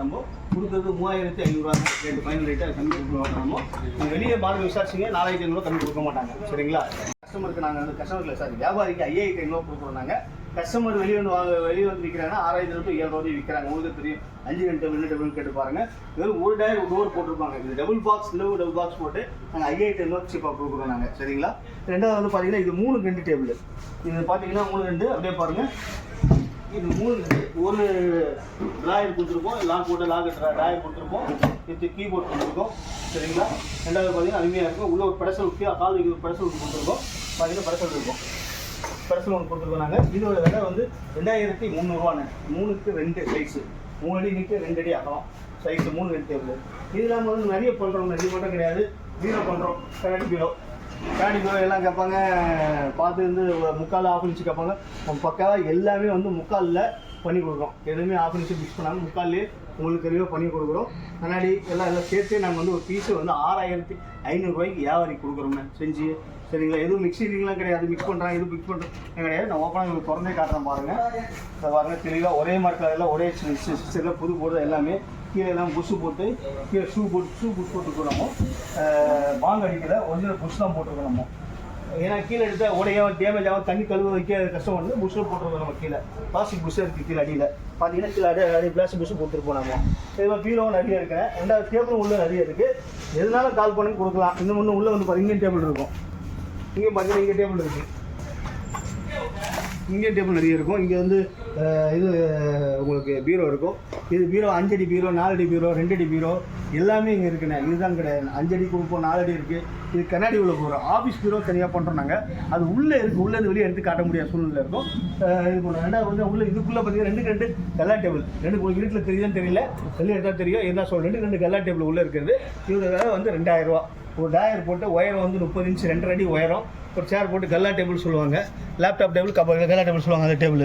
நம்ம கொடுக்குறது மூவாயிரத்தி ஐநூறுரூவா ரேட்டு ஃபைனல் ரேட்டு கம்மி கொடுக்க நம்ம நீங்கள் வெளியே பாருங்க விசாரிச்சிங்க நாலாயிரத்தி ஐநூறுரூவா கம்மி கொடுக்க மாட்டாங்க. சரிங்களா? கஸ்டமருக்கு நாங்கள் வந்து கஸ்டமருக்கு சார் வியாபாரிக்கு ஐயாயிரத்தி ஐநூறுவா கொடுக்குறோம் நாங்கள் கஸ்டமர் வெளியே வந்து வாங்க வெளியே வந்து விற்கிறாங்கன்னா ஆறாயிரத்தி டு ஏழு ரூபாய் விற்கிறாங்க உங்களுக்கு தெரியும். அஞ்சு ரெண்டு டபுள் டபுள் கேட்டு பாருங்க. வெறும் ஒரு டயர் டோர் போட்டிருப்பாங்க. இது டபுள் பாக்ஸ் இல்லை டபுள் பாக்ஸ் போட்டு நாங்கள் ஐயாயிரத்தி ஐநூறு சீப்பாக கொடுக்குறோம் நாங்கள் சரிங்களா? ரெண்டாவது வந்து பார்த்தீங்கன்னா இது மூணு ரெண்டு டேபிள் இது பார்த்தீங்கன்னா மூணு ரெண்டு அப்படியே பாருங்கள் இது மூணு ஒரு ட்ராயர் கொடுத்துருப்போம் லாக் போட்டு லாக் டிராயர் கொடுத்துருப்போம் இது கீபோர்ட் கொடுத்துருக்கோம் சரிங்களா? ரெண்டாவது பார்த்தீங்கன்னா அருமையாக இருக்கும் உள்ள ஒரு படசல் ஊற்றி கால் வைக்கிற ஒரு ஒன்று கொடுத்துருக்கோம். பார்த்தீங்கன்னா பிரசல் இருக்கும். படசல் ஒன்று கொடுத்துருக்கோம் நாங்கள் இதோட விலை வந்து ரெண்டாயிரத்தி முந்நூறுவாண்ணே மூணுக்கு ரெண்டு சைஸு மூணு அடி நீட்டு ரெண்டு அடி அகலம். சைஸு மூணு ரெண்டு டேபிள் இது இல்லாமல் வந்து நிறைய பண்ணுறோம் நிறைய மட்டும் கிடையாது. பீரோ பண்ணுறோம் கரெக்ட் பீரோ காடி பீரோ எல்லாம் கேட்பாங்க பார்த்து வந்து முக்கால் ஆஃப் இன்ச்சு கேட்பாங்க பக்காவாக எல்லாமே வந்து முக்காலில் பண்ணி கொடுக்குறோம் எதுவுமே ஆஃப் இன்ச்சு மிக்ஸ் பண்ணாமல் முக்கால்லே உங்களுக்கு தெளிவாக பண்ணி கொடுக்குறோம் கண்ணாடி எல்லாம் எல்லாம் சேர்த்து நாங்கள் வந்து ஒரு பீஸு வந்து ஆறாயிரத்தி ஐநூறுரூவாய்க்கு வியாபாரி கொடுக்குறோமே செஞ்சு சரிங்களா எதுவும் மிக்சிங்லாம் கிடையாது மிக்ஸ் பண்ணுறாங்க எதுவும் மிக்ஸ் பண்ணுறேன் கிடையாது நான் ஓப்பனாக உங்களுக்கு திறந்தே காட்டுறேன் பாருங்கள் பாருங்கள் தெளிவாக ஒரே மார்க்கில் எல்லாம் ஒரே சிஸ்டரில் புது போடுறது எல்லாமே கீழே எல்லாம் போட்டு கீழே ஷூ போட்டு ஷூ புஷ் போட்டுக்கணுமோ பாங்க அடிக்கல ஒரிஜினல் புஷ் தான் போட்டுக்கணுமோ ஏன்னா கீழே எடுத்தால் உடைய டேமேஜ் ஆகும் தண்ணி கழுவ வைக்க கஷ்டம் வந்து புஷ்ஷில் போட்டுருவோம் நம்ம கீழே. பிளாஸ்டிக் புஷ் இருக்குது கீழே அடியில். பார்த்தீங்கன்னா கீழே அடி அடி பிளாஸ்டிக் புஷ் போட்டுருப்போம் நம்ம இது மாதிரி பீரோவும் நிறைய இருக்கிறேன். ரெண்டாவது டேபிளும் உள்ளே நிறைய இருக்குது எதுனாலும் கால் பண்ணி கொடுக்கலாம். இன்னும் ஒன்று உள்ளே வந்து பார்த்திங்கன்னா டேபிள் இருக்கும். இங்கே பார்த்தீங்கன்னா இங்கே டேபிள் இருக்குது இந்தியன் டேபிள் நிறைய இருக்கும். இங்கே வந்து இது உங்களுக்கு பீரோ இருக்கும். இது பீரோ அஞ்சடி பீரோ நாலடி பீரோ ரெண்டடி பீரோ எல்லாமே இங்கே இருக்குண்ணே. இதுதான் கிடையாது அஞ்சடி கொடுப்போம் நாலடி இருக்குது இது கண்ணாடி உள்ள போகிறோம் ஆஃபீஸ் பீரோ தனியாக பண்ணுறோம் நாங்கள் அது உள்ளே இருக்குது உள்ளே வெளியே எடுத்து காட்ட முடியாத சூழ்நிலை இருக்கும். இது பண்ணுறோம் ரெண்டாவது வந்து உள்ளே இதுக்குள்ளே பார்த்தீங்கன்னா ரெண்டு ரெண்டு கல்லா டேபிள் ரெண்டு உங்களுக்கு வீட்டில் தெரியுதுன்னு தெரியல. வெளியே எடுத்தால் தெரியும். என்ன சொல்கிறேன் ரெண்டு ரெண்டு கல்லா டேபிள் உள்ளே இருக்கிறது. இது வந்து ரெண்டாயிரம் ரூபா. ஒரு டயர் போட்டு ஒயரம் வந்து முப்பது இன்ச்சு ரெண்டரை அடி உயரம். ஒரு சேர் போட்டு கல்லா டேபிள் சொல்லுவாங்க. லேப்டாப் டேபிள் கப்பல் கல்லா டேபிள் சொல்லுவாங்க அந்த டேபிள்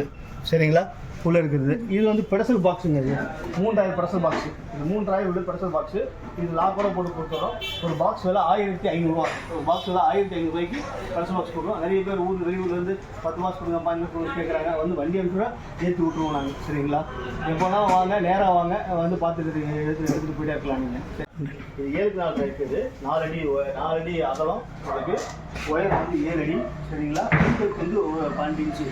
சரிங்களா? உள்ளே இருக்குது. இது வந்து பெடசல் பாக்ஸுங்க இது. மூன்றாயிரம் பெடசல் பாக்ஸ் இது மூன்றாயிரம் உள்ள பெடசல் பாக்ஸ் இது லாக்கோட போட்டு கொடுத்துறோம். ஒரு பாக்ஸ் விலை ஆயிரத்தி ஐநூறுரூவா ஒரு பாக்ஸ் விலை ஆயிரத்தி ஐநூறுரூவாய்க்கு பெடசல் பாக்ஸ் கொடுக்குறோம். நிறைய பேர் ஊர் வெளியூர்லேருந்து பத்து மாதம் கொடுங்க பாஞ்சு கொடுங்க கேட்குறாங்க வந்து வண்டி அனுப்பிச்சுட ஏற்றி விட்ருவோம் நாங்கள் சரிங்களா? எப்போனா வாங்க நேராக வாங்க. வந்து பார்த்துக்கிட்டு எடுத்து எடுத்துகிட்டு போயிட்டே இருக்கலாம் நீங்கள் சரி. இது ஏழுக்கு நாலு இருக்குது. நாலு அடி ஒ- நாலு அடி அகலம் இருக்கு ஒயர் வந்து ஏழு அடி சரிங்களா? இன்டெக்ஸ் வந்து ஒரு பன்னெண்டு இன்ச்சு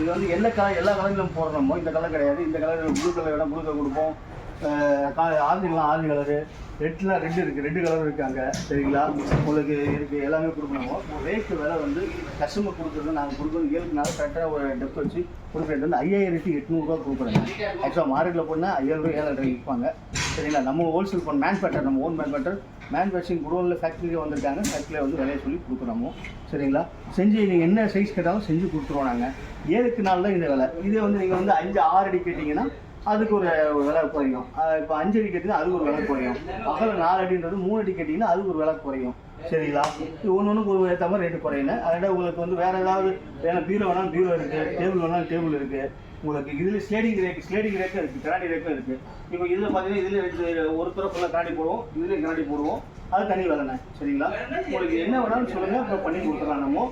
இது வந்து என்ன கலர் எல்லா கலர்களும் போடுறோமோ இந்த கலர் கிடையாது. இந்த கலர் ப்ளூ கலர் வேணால் ப்ளூ கலர் கொடுப்போம். ஆரஞ்சுலாம் ஆரஞ்சு கலரு ரெட்லாம் ரெட் இருக்குது ரெட்டு கலர் இருக்காங்க சரிங்களா? உங்களுக்கு இருக்குது எல்லாமே கொடுக்கணும்? ரேட்டு விலை வந்து கஸ்டமர் கொடுக்குறது நாங்கள் கொடுக்குறது ஏழுக்குனால நாள் கரெக்டாக ஒரு டெப் வச்சு கொடுக்குறது வந்து ஐயாயிரத்தி எட்நூறுரூவா கொடுக்குறோங்க ஆக்சுவலாக மார்க்கெட்டில் போனால் ஐயாயிரம் ரூபாய் ஏழாயிரம் ரூபாய் விற்பாங்க. சரிங்களா? நம்ம ஹோல்சேல் பண்ண மேனுஃபேக்சர் நம்ம ஓன் மேன்பேட்டர் மேனுஃபேக்சரிங் குடோனில் ஃபேக்ட்ரியில் வந்திருக்காங்க. ஃபேக்ட்ரியில் வந்து விலையை சொல்லி கொடுக்குறோமோ சரிங்களா? செஞ்சு நீங்கள் என்ன சைஸ் கேட்டாலும் செஞ்சு கொடுத்துருவோம் நாங்கள் ஏழுக்கு நாள் தான் இந்த விலை. இதே வந்து நீங்கள் வந்து அஞ்சு ஆறு அடி கேட்டிங்கன்னா அதுக்கு ஒரு விலை குறையும். இப்போ அஞ்சு அடி கேட்டிங்கன்னா அதுக்கு ஒரு விலை குறையும். பகல் நாலு அடின்றது மூணு அடி கட்டிங்கன்னா அதுக்கு ஒரு விலை குறையும். சரிங்களா? இது ஒன்று ஒரு ஏற்ற மாதிரி ரேட்டு குறையின அதனால் உங்களுக்கு வந்து வேறு ஏதாவது வேணால் பீரோ வேணாலும் பீரோ இருக்குது டேபிள் வேணாலும் டேபிள் இருக்குது உங்களுக்கு இதில் ஸ்லேடிங் ரேக் ஸ்லேடிங் ரேக்கும் இருக்குது கண்ணாடி ரேக்கும் இருக்குது இப்போ இதில் பார்த்தீங்கன்னா இதில் ரெண்டு ஒரு தடவை ஃபுல்லாக போடுவோம் இதுலேயும் கிராண்டி போடுவோம். அது தனி விலைண்ணே சரிங்களா? உங்களுக்கு என்ன வேணாலும் சொல்லுங்கள் இப்போ பண்ணி கொடுத்துடலாம் நம்ம.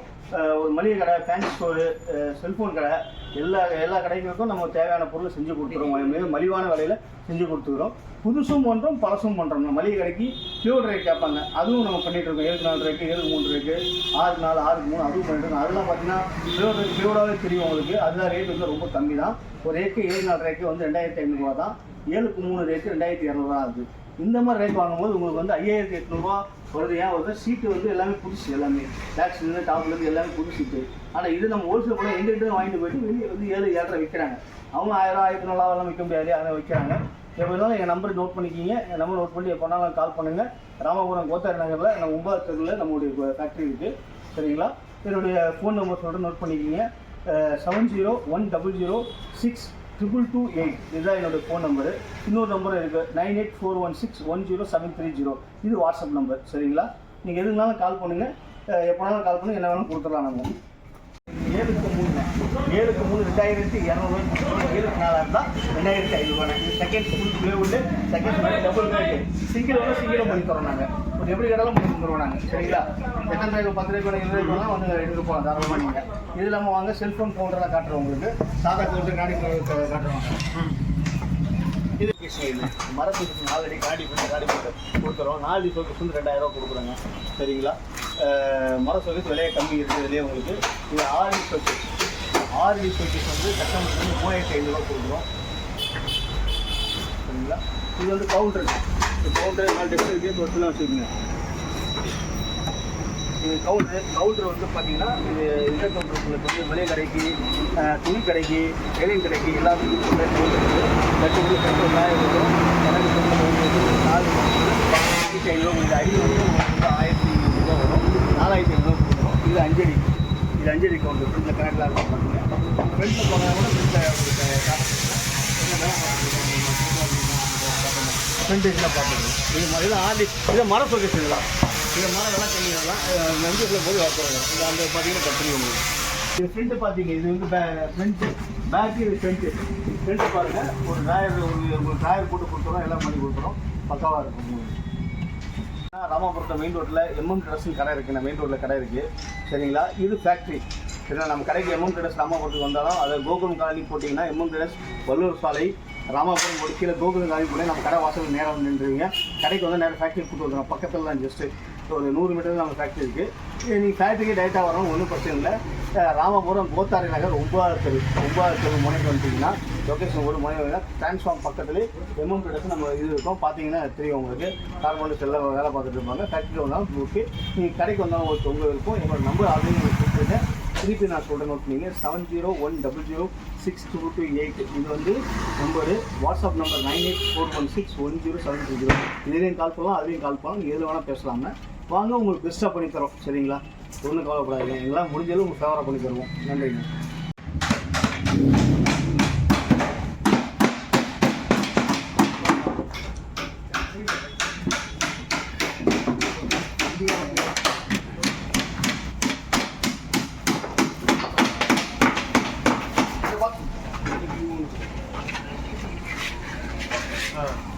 ஒரு மளிகை கடை ஃபேன்சி ஸ்டோரு செல்ஃபோன் கடை எல்லா எல்லா கடைகளுக்கும் நம்ம தேவையான பொருளை செஞ்சு கொடுத்துருவோம். மிக மலிவான விலையில் செஞ்சு கொடுத்துக்கிறோம். புதுசும் பண்ணுறோம் பழசும் பண்ணுறோம் நம்ம மளிகை கடைக்கு பியூர் ரேட் கேட்பாங்க. அதுவும் நம்ம பண்ணிட்டு இருக்கோம். ஏழு நாலு ரேக்கு ஏழு மூணு ரேக்கு ஆறு நாலு ஆறுக்கு மூணு அதுவும் பண்ணிட்டு இருக்கோம். அதெல்லாம் பார்த்தீங்கன்னா பியூர் ரேட் பியூராகவே தெரியும் உங்களுக்கு. அதுதான் ரேட் வந்து ரொம்ப கம்மி தான். ஒரு ஏக்கு ஏழு நாலு ரேக்கு வந்து ரெண்டாயிரத்தி ஐநூறுரூவா தான். ஏழுக்கு மூணு ரேக்கு ரெண்டாயிரத்தி இரநூறுவா ஆகுது. இந்த மாதிரி ரேட் வாங்கும்போது உங்களுக்கு வந்து ஐயாயிரத்தி எட்நூறுரூவா வருது. ஏன் வருது? சீட்டு வந்து எல்லாமே புதுசு எல்லாமே. பேக்ஸ்லேருந்து டாப்லேருந்து எல்லாமே புது சீட்டு ஆனால் இது நம்ம ஹோல்சேல் கூட எங்ககிட்ட வாங்கிட்டு போயிட்டு வெளியே வந்து ஏழு ஏழரை விற்கிறாங்க. அவங்க ஆயிரம் ஆயிரத்தி நாலாவெல்லாம் விற்க முடியாது. அதை விற்கிறாங்க. எப்படி இருந்தாலும் எங்கள் நம்பர் நோட் பண்ணிக்கிங்க. என் நம்பர் நோட் பண்ணி எப்போனாலும் கால் பண்ணுங்கள் ராமபுரம் கோத்தாரி நகரில் நம்ம ஒன்பது தெருவில் நம்மளுடைய ஃபேக்ட்ரி இருக்குது சரிங்களா? என்னுடைய ஃபோன் நம்பர் சொல்லிட்டு நோட் பண்ணிக்கிங்க. Seven zero one double zero six triple two eight இதுதான் என்னோடய ஃபோன் நம்பரு இன்னொரு நம்பரும் இருக்குது nine eight four one six one zero seven three zero இது வாட்ஸ்அப் நம்பர் சரிங்களா? நீங்கள் எதுனாலும் கால் பண்ணுங்கள் எப்போனாலும் கால் பண்ணுங்கள் என்ன வேணாலும் கொடுத்துடலாம் நம்ம. ஏழுக்கு மூணு ரெண்டாயிரத்தி இரநூறு. ஏழுக்கு நாலாயிரம் தான் ரெண்டாயிரத்தி ஐநூறுவா second full plywood second ply double rate single வந்து சிங்கிளும் பண்ணி தரோம் நாங்கள் ஒரு எப்படி கேட்டாலும் பண்ணி தருவோம் நாங்கள் சரிங்களா? எத்தனை ரூபாய் பத்து ரூபாய் இருபது ரூபாய் வந்து எடுத்து போகலாம் தாராளமாக நீங்கள் இது இல்லாமல் வாங்க செல்ஃபோன் கவுண்டரெலாம் காட்டுறோம் உங்களுக்கு. சாதா கவுண்டர் காடி காட்டுறோம். இது இது. மரத்துக்கு நாலு அடி காடி பண்ணி காடி போட்டு கொடுக்குறோம் நாலு அடி ஷோகேஸ் வந்து ரெண்டாயிரம் கொடுக்குறோங்க. சரிங்களா? மர ஷோகேஸ் விலையை கம்மி இருக்குது இதுலேயே உங்களுக்கு. இது ஆறு அடி ஷோகேஸ் ஆறு வந்து கஸ்டமருக்கு வந்து மூவாயிரத்தி ஐநூறுரூவா கொடுக்குறோம். சரிங்களா? இது வந்து கவுண்டர் இந்த கவுண்டர் நாலு டெஸ்ட் இருக்குது தொட்டுலாம் வச்சுக்கோங்க. இது கவுண்டர் கவுண்டர் வந்து பார்த்தீங்கன்னா இது இந்த கவுண்டர் உங்களுக்கு வந்து விலை கடைக்கு துணி கடைக்கு இலையும் கடைக்கு எல்லாத்துக்கும் கவுண்டர் கட்டு வந்து கட்டு நாயம் வரும். எனக்கு சொல்ல வந்து நாலு ஐநூறு ஐநூறு அடி வந்து ஆயிரத்தி ஐநூறுபா வரும். நாலாயிரத்தி ஐநூறுரூவா கொடுக்குறோம். இது அஞ்சடி இது அஞ்சடி கவுண்டர் ஃப்ரெண்டில் கணக்கில் இருக்கும் பார்த்தீங்க ஃப்ரெண்டில் போனால் கூட ஃப்ரெண்டில் ஃப்ரெண்டேஜில் பார்த்துக்கணும் இது மாதிரி இது ஆர்டி இதை மர சொகேஸ் இதை மரம் எல்லாம் கம்மியெல்லாம் நஞ்சுக்குள்ள போய் வாக்குறாங்க இது அந்த பார்த்தீங்கன்னா கத்திரி உங்களுக்கு இது ஃப்ரெண்டு பார்த்தீங்க இது வந்து பே ஃப்ரண்ட்டு பேக்கு இது ஃப்ரண்ட்டு ஃப்ரண்ட்டு பாருங்கள் ஒரு ட்ராயர் ஒரு ஒரு ட்ராயர் போட்டு கொடுத்துறோம் எல்லாம் பண்ணி கொடுத்துறோம் பக்காவாக இருக்கும் ராமாபுரத்தில் மெயின் ரோட்டில் எம்எம் ட்ரெஸ்ஸும் கடை இருக்குது மெயின் ரோட்டில் கடை இருக்குது சரிங்களா? இது ஃபேக்ட்ரி சரிங்களா நம்ம கடைக்கு எம்எம் ட்ரெஸ் ராமாபுரத்துக்கு வந்தாலும் அதை கோகுலம் காலனி போட்டிங்கன்னா எம்எம் ட்ரெஸ் வல்லூர் சாலை ராமாபுரம் ஒரு கீழே கோகுலம் காலனி போய் நம்ம கடை வாசல் நேரம் வந்து நின்றுவீங்க கடைக்கு வந்து நேரம் ஃபேக்ட்ரி கூட்டு வந்துடும் பக்கத்தில் தான் ஜஸ்ட்டு ஒரு நூறு மீட்டர் நம்ம ஃபேக்ட்ரி இருக்குது நீங்கள் ஃபேக்ட்ரிக்கு டைரெக்டாக வரணும் ஒன்றும் பிரச்சனை இல்லை. ராமபுரம் கோத்தாரி நகர் ஒன்பதாவது தெரு ஒன்பதாவது தெரு முனைக்கு வந்துட்டிங்கன்னா லொக்கேஷன் ஒரு முனை வேணா டிரான்ஸ்ஃபார்ம் பக்கத்துலேயே எம்எம் கிட்ட நம்ம இது இருக்கும். பார்த்தீங்கன்னா தெரியும் உங்களுக்கு. கார்பன் எல்லாம் வேலை பார்த்துட்டு இருப்பாங்க. ஃபேக்ட்ரி வந்தாலும் ஓகே நீங்கள் கடைக்கு வந்தாலும் ஒரு தொங்க இருக்கும். என்னோட நம்பர் ஆல்ரெடி உங்களுக்கு கொடுத்துருங்க திருப்பி நான் சொல்கிறேன் நோட் நீங்கள் seven zero one double zero six two two eight இது வந்து number WhatsApp number nine eight four one six one zero seven two zero இதுலேயும் கால் பண்ணலாம் அதுலேயும் கால் பண்ணலாம். நீங்கள் எது வேணால் பேசலாங்க. வாங்க உங்களுக்கு பெஸ்ட்டாக பண்ணி தரோம். சரிங்களா? ஒன்றும் கவலைப்படாதீங்க. எங்களால் முடிஞ்சளவு உங்களுக்கு ஃபேவராக பண்ணி தருவோம். நன்றிங்க. ரெண்டு